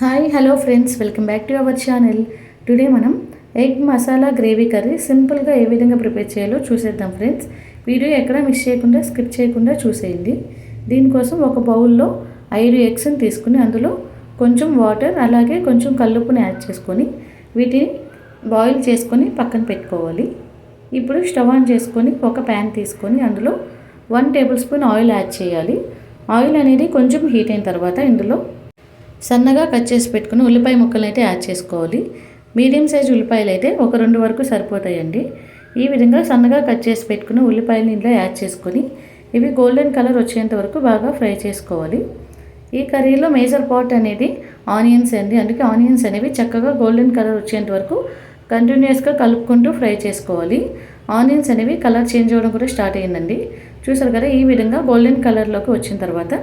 Hi hello friends welcome back to our channel. Today మనం egg masala gravy curry సింపుల్గా ఏ విధంగా ప్రిపేర్ చేయాలో చూసేద్దాం ఫ్రెండ్స్. వీడియో ఎక్కడ మిస్ చేయకుండా స్కిప్ చేయకుండా చూసేయండి. దీనికోసం ఒక బౌల్లో ఐదు ఎగ్స్ని తీసుకుని అందులో కొంచెం వాటర్ అలాగే కొంచెం కల్లుప్పుని యాడ్ చేసుకొని వీటిని బాయిల్ చేసుకొని పక్కన పెట్టుకోవాలి. ఇప్పుడు స్టవ్ ఆన్ చేసుకొని ఒక ప్యాన్ తీసుకొని అందులో one tablespoon oil add చేయాలి. ఆయిల్ అనేది కొంచెం హీట్ అయిన తర్వాత ఇందులో సన్నగా కట్ చేసి పెట్టుకుని ఉల్లిపాయ ముక్కలను అయితే యాడ్ చేసుకోవాలి. మీడియం సైజ్ ఉల్లిపాయలు అయితే ఒక రెండు వరకు సరిపోతాయండి. ఈ విధంగా సన్నగా కట్ చేసి పెట్టుకుని ఉల్లిపాయలు ఇంట్లో యాడ్ చేసుకొని ఇవి గోల్డెన్ కలర్ వచ్చేంత వరకు బాగా ఫ్రై చేసుకోవాలి. ఈ కర్రీలో మేజర్ పాట్ అనేది ఆనియన్స్ అండి. అందుకే ఆనియన్స్ అనేవి చక్కగా గోల్డెన్ కలర్ వచ్చేంత వరకు కంటిన్యూస్గా కలుపుకుంటూ ఫ్రై చేసుకోవాలి. ఆనియన్స్ అనేవి కలర్ చేంజ్ అవ్వడం కూడా స్టార్ట్ అయ్యిందండి. చూసారు కదా ఈ విధంగా గోల్డెన్ కలర్లోకి వచ్చిన తర్వాత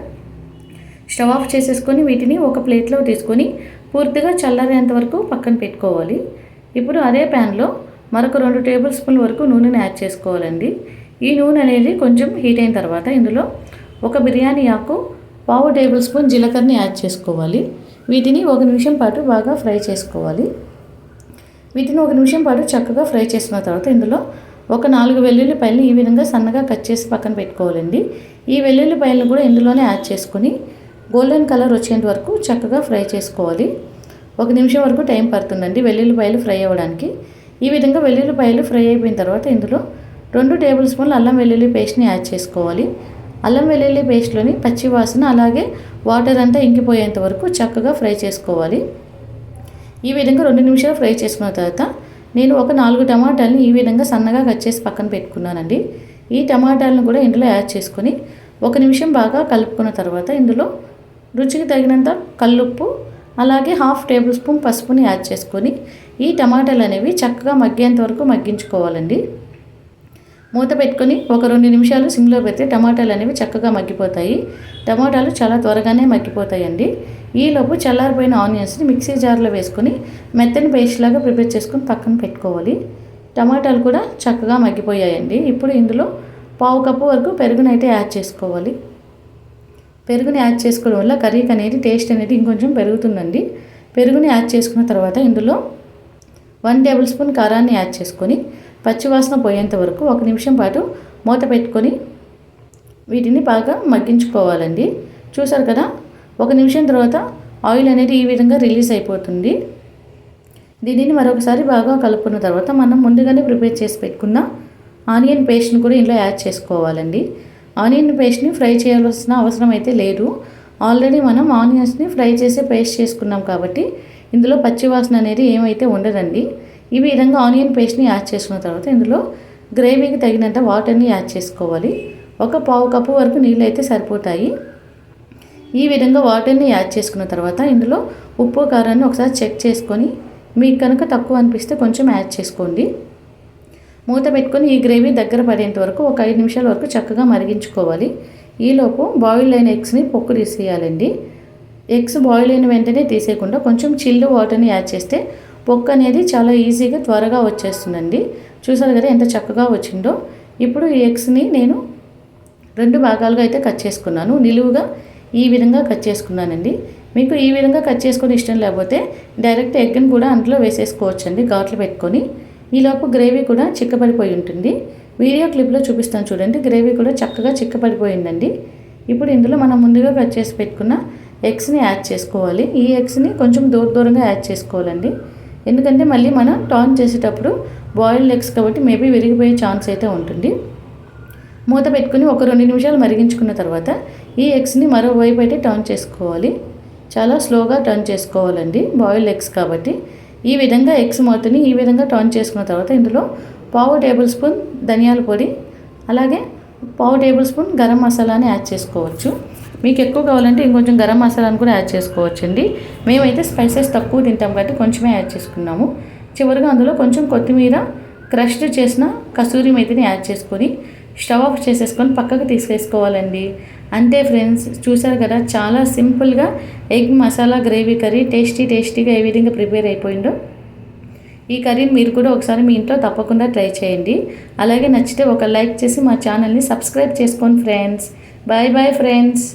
స్టవ్ ఆఫ్ చేసేసుకొని వీటిని ఒక ప్లేట్లో తీసుకొని పూర్తిగా చల్లారేంత వరకు పక్కన పెట్టుకోవాలి. ఇప్పుడు అదే ప్యాన్లో మరొక రెండు టేబుల్ స్పూన్ల వరకు నూనెని యాడ్ చేసుకోవాలండి. ఈ నూనె అనేది కొంచెం హీట్ అయిన తర్వాత ఇందులో ఒక బిర్యానీ ఆకు పావు టేబుల్ స్పూన్ జీలకర్రని యాడ్ చేసుకోవాలి. వీటిని ఒక నిమిషం పాటు బాగా ఫ్రై చేసుకోవాలి. వీటిని ఒక నిమిషం పాటు చక్కగా ఫ్రై చేసిన తర్వాత ఇందులో ఒక నాలుగు వెల్లుల్లిపాయలు ఈ విధంగా సన్నగా కట్ చేసి పక్కన పెట్టుకోవాలండి. ఈ వెల్లుల్లిపాయలను కూడా ఇందులోనే యాడ్ చేసుకొని గోల్డెన్ కలర్ వచ్చేంత వరకు చక్కగా ఫ్రై చేసుకోవాలి. ఒక నిమిషం వరకు టైం పడుతుందండి వెల్లుల్లిపాయలు ఫ్రై అవ్వడానికి. ఈ విధంగా వెల్లుల్లిపాయలు ఫ్రై అయిపోయిన తర్వాత ఇందులో రెండు టేబుల్ స్పూన్లు అల్లం వెల్లుల్లి పేస్ట్ని యాడ్ చేసుకోవాలి. అల్లం వెల్లుల్లి పేస్ట్లోని పచ్చి వాసన అలాగే వాటర్ అంతా ఇంకిపోయేంత వరకు చక్కగా ఫ్రై చేసుకోవాలి. ఈ విధంగా రెండు నిమిషాలు ఫ్రై చేసుకున్న తర్వాత నేను ఒక నాలుగు టమాటాలని ఈ విధంగా సన్నగా కట్ చేసి పక్కన పెట్టుకున్నానండి. ఈ టమాటాలను కూడా ఇందులో యాడ్ చేసుకొని ఒక నిమిషం బాగా కలుపుకున్న తర్వాత ఇందులో రుచికి తగినంత కల్లుప్పు అలాగే హాఫ్ టేబుల్ స్పూన్ పసుపుని యాడ్ చేసుకొని ఈ టమాటాలు అనేవి చక్కగా మగ్గేంత వరకు మగ్గించుకోవాలండి. మూత పెట్టుకొని ఒక రెండు నిమిషాలు సిమ్లో పెడితే టమాటాలు అనేవి చక్కగా మగ్గిపోతాయి. టమాటాలు చాలా త్వరగానే మగ్గిపోతాయండి. ఈలోపు చల్లారిపోయిన ఆనియన్స్ని మిక్సీ జార్లో వేసుకొని మెత్తని పేస్ట్ లాగా ప్రిపేర్ చేసుకొని పక్కన పెట్టుకోవాలి. టమాటాలు కూడా చక్కగా మగ్గిపోయాయండి. ఇప్పుడు ఇందులో పావు కప్పు వరకు పెరుగునైతే యాడ్ చేసుకోవాలి. పెరుగుని యాడ్ చేసుకోవడం వల్ల కర్రీకి అనేది టేస్ట్ అనేది ఇంకొంచెం పెరుగుతుందండి. పెరుగుని యాడ్ చేసుకున్న తర్వాత ఇందులో వన్ టేబుల్ స్పూన్ కారాన్ని యాడ్ చేసుకొని పచ్చివాసన పోయేంత వరకు ఒక నిమిషం పాటు మూత పెట్టుకొని వీటిని బాగా మగ్గించుకోవాలండి. చూసారు కదా? ఒక నిమిషం తర్వాత ఆయిల్ అనేది ఈ విధంగా రిలీజ్ అయిపోతుంది. దీనిని మరొకసారి బాగా కలుపుకున్న తర్వాత మనం ముందుగానే ప్రిపేర్ చేసి పెట్టుకున్న ఆనియన్ పేస్ట్ని కూడా ఇందులో యాడ్ చేసుకోవాలండి. ఆనియన్ పేస్ట్ని ఫ్రై చేయాల్సిన అవసరం అయితే లేదు. ఆల్రెడీ మనం ఆనియన్స్ని ఫ్రై చేసి పేస్ట్ చేసుకున్నాం కాబట్టి ఇందులో పచ్చివాసన అనేది ఏమైతే ఉండదండి. ఈ విధంగా ఆనియన్ పేస్ట్ని యాడ్ చేసుకున్న తర్వాత ఇందులో గ్రేవీకి తగినంత వాటర్ని యాడ్ చేసుకోవాలి. ఒక పావు కప్పు వరకు నీళ్ళు అయితే సరిపోతాయి. ఈ విధంగా వాటర్ని యాడ్ చేసుకున్న తర్వాత ఇందులో ఉప్పు కారాన్ని ఒకసారి చెక్ చేసుకొని మీకు కనుక తక్కువ అనిపిస్తే కొంచెం యాడ్ చేసుకోండి. మూత పెట్టుకొని ఈ గ్రేవీ దగ్గర పడేంత వరకు ఒక ఐదు నిమిషాల వరకు చక్కగా మరిగించుకోవాలి. ఈలోపు బాయిల్ అయిన ఎగ్స్ని పొక్కు తీసేయాలండి. ఎగ్స్ బాయిల్ అయిన వెంటనే తీసేయకుండా కొంచెం చిల్లు వాటర్ని యాడ్ చేస్తే పొక్కు అనేది చాలా ఈజీగా త్వరగా వచ్చేస్తుందండి. చూసారు కదా ఎంత చక్కగా వచ్చిందో. ఇప్పుడు ఈ ఎగ్స్ని నేను రెండు భాగాలుగా అయితే కట్ చేసుకున్నాను. నిలువుగా ఈ విధంగా కట్ చేసుకున్నానండి. మీకు ఈ విధంగా కట్ చేసుకొని ఇష్టం లేకపోతే డైరెక్ట్ ఎగ్ని కూడా అందులో వేసేసుకోవచ్చండి. ఘాట్లు పెట్టుకొని ఈలోపు గ్రేవీ కూడా చిక్కబడిపోయి ఉంటుంది. వీడియో క్లిప్లో చూపిస్తాను చూడండి. గ్రేవీ కూడా చక్కగా చిక్కబడిపోయిందండి. ఇప్పుడు ఇందులో మనం ముందుగా కట్ చేసి పెట్టుకున్న ఎగ్స్ని యాడ్ చేసుకోవాలి. ఈ ఎగ్స్ని కొంచెం దూర దూరంగా యాడ్ చేసుకోవాలండి. ఎందుకంటే మళ్ళీ మనం టర్న్ చేసేటప్పుడు బాయిల్డ్ ఎగ్స్ కాబట్టి మేబీ విరిగిపోయే ఛాన్స్ అయితే ఉంటుంది. మూత పెట్టుకుని ఒక రెండు నిమిషాలు మరిగించుకున్న తర్వాత ఈ ఎగ్స్ని మరోవైపు అయితే టర్న్ చేసుకోవాలి. చాలా స్లోగా టర్న్ చేసుకోవాలండి బాయిల్డ్ ఎగ్స్ కాబట్టి. ఈ విధంగా ఎగ్స్ మూతని ఈ విధంగా టర్న్ చేసుకున్న తర్వాత ఇందులో పావు టేబుల్ స్పూన్ ధనియాల పొడి అలాగే పావు టేబుల్ స్పూన్ గరం మసాలాని యాడ్ చేసుకోవచ్చు. మీకు ఎక్కువ కావాలంటే ఇంకొంచెం గరం మసాలాను కూడా యాడ్ చేసుకోవచ్చు అండి మేమైతే స్పైసెస్ తక్కువ తింటాం కాబట్టి కొంచెమే యాడ్ చేసుకున్నాము. చివరిగా అందులో కొంచెం కొత్తిమీర క్రష్డ్ చేసిన కసూరి మేతిని యాడ్ చేసుకొని స్టవ్ ఆఫ్ చేసేసుకొని పక్కకు తీసేసుకోవాలండి. అంతే ఫ్రెండ్స్ చూసారు కదా చాలా సింపుల్గా egg masala gravy curry tasty టేస్టీగా ఏ విధంగా ప్రిపేర్ అయిపోయిందో. ఈ కర్రీని మీరు కూడా ఒకసారి మీ ఇంట్లో తప్పకుండా ట్రై చేయండి. అలాగే నచ్చితే ఒక లైక్ చేసి మా ఛానల్ని సబ్స్క్రైబ్ చేసుకోండి ఫ్రెండ్స్. Bye bye friends.